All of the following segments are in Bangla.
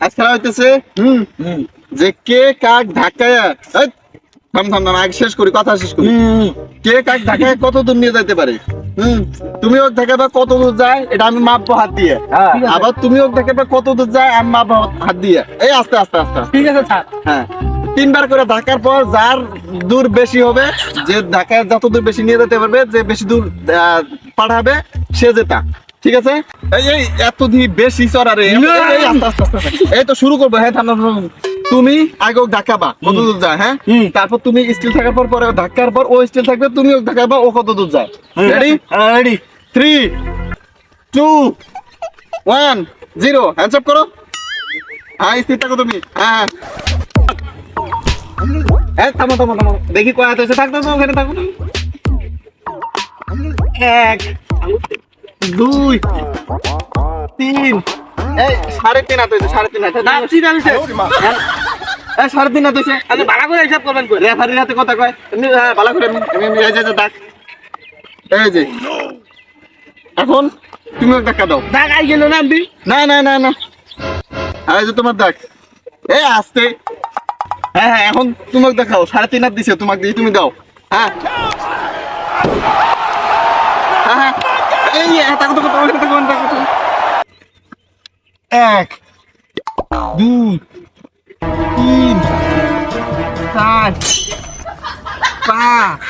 আজ খেলা হইতেছে। হুম যে কে কাক ধাক্কায়া থাম থাম থাম আগে শেষ করি কথা শেষ করি। কে কাক ধাক্কায় কত দূর নিয়ে যাইতে পারে? হুম তুমি দেখাবে কত দূর যায় এটা আমি মাপবো হাত দিয়ে। আবার তুমি দেখাবে কত দূর যায় আমি মাপবো হাত দিয়ে। এই আস্তে আস্তে আস্তে আস্তে। ঠিক আছে স্যার। হ্যাঁ। তিনবার করে ধাক্কার পর যার দূর বেশি হবে যে ধাক্কায় যত দূর বেশি নিয়ে যেতে পারবে যে বেশি দূর পাঠাবে সে জেতা ঠিক আছে? এই এই এত দি বেশি চড়ারে এই, এই, তো শুরু করব। হ্যাঁ। তুমি আগে ধাক্কাবা কত দূর যায় হ্যাঁ? তারপর তুমি স্টিল থাকার পর পরে ধাক্কার পর ও স্টিল থাকবে তুমি ওকে ধাক্কাবা ও কত দূর যায়। Ready ready three two one zero hands up করো। হ্যাঁ স্থির থাকো তুমি। হ্যাঁ হ্যাঁ। থামো থামো থামো। দেখি কয় হাত হয়েছে। থাকতো ওখানে থাকো তুমি। এক দুই তিন। এই সাড়ে তিন হাত হয়েছে সাড়ে তিন হাত। না ঠিক আছে এই সাড়ে তিন হাত হয়েছে। আপনি ভালো করে হিসাব করবেন রেফারির হাতে কথা কয়। এমনি ভালো করে এমনি- এমনি এই যে যে ডাক এই যে। এখন তুমি একটা দাও। দাগ আই গেল না না না না না যে তোমার দেখ। এই আসতে। হ্যাঁ হ্যাঁ এখন তোমাকে দেখাও। সাড়ে তিন হাত দিছে তোমাকে দিয়ে তুমি দাও। হ্যাঁ। এক দুই তিন চার পাঁচ।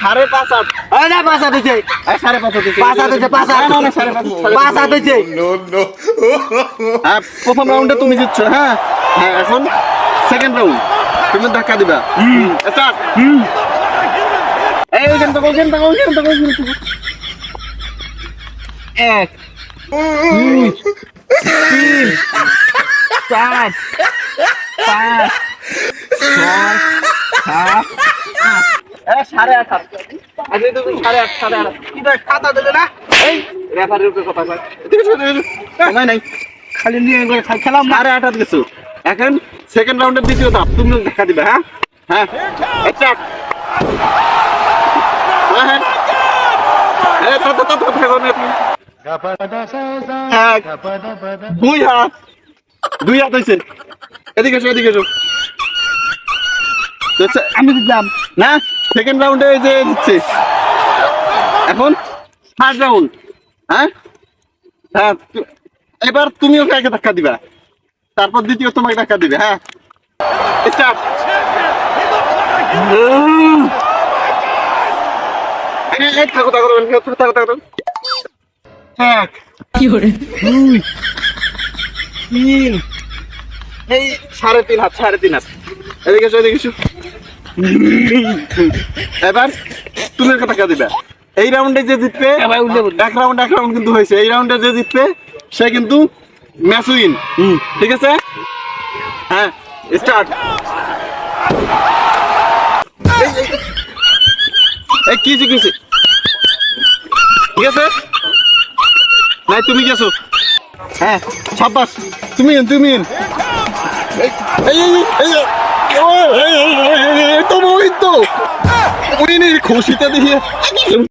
সাড়ে পাঁচ হাত না পাঁচ হাত হয়েছে। সাড়ে পাঁচ হাত পাঁচ হাত হয়েছে পাঁচ হাত না, না, না, সাড়ে পাঁচ পাঁচ হাত হয়েছে। প্রথম রাউন্ডে তুমি জিতছো হ্যাঁ? হ্যাঁ এখন সেকেন্ড রাউন্ড তুমি ধাক্কা দিবা। স্টার্ট এই ওইখান ওইখান ওইখান ওইখান থেকে। এক দুই তিন চার পাঁচ ছয় না এই কথা কয় খালি নিয়ে খেলাম এখন সেকেন্ড রাউন্ডের দ্বিতীয় ধাপ তুমি দেখা দিবে হ্যাঁ হ্যাঁ হ্যাঁ হ্যাঁ দুই হাত। দুই হাত হয়েছে এদিকে এসো এদিকে এসো। আমি দিলাম না? সেকেন্ড রাউন্ডে যে দিচ্ছে এখন থার্ড রাউন্ড হ্যাঁ? হ্যাঁ এবার তুমিও কাকে ধাক্কা দিবা? তারপর দ্বিতীয় তোমাকে ধাক্কা দিবে হ্যাঁ? স্টার্ট থাকো থাকো থাকো থাকো থাকো। এক দুই তিন এই সাড়ে তিন হাত সাড়ে তিন হাত। এদিকে এদিকে এসো। এবার তুমি একটা টাকা দিবে? এই রাউন্ডে যে জিতবে বলুন। এক রাউন্ড এক রাউন্ড কিন্তু হয়েছে। এই রাউন্ডে যে জিতবে সে কিন্তু ম্যাচ উইন ঠিক আছে? হ্যাঁ স্টার্ট এই কি শিখেছি ঠিক আছে? নাই তুমি গেছো হ্যাঁ সাব্বাস তুমি তুমি তো ওই তো খুশিতে দিয়ে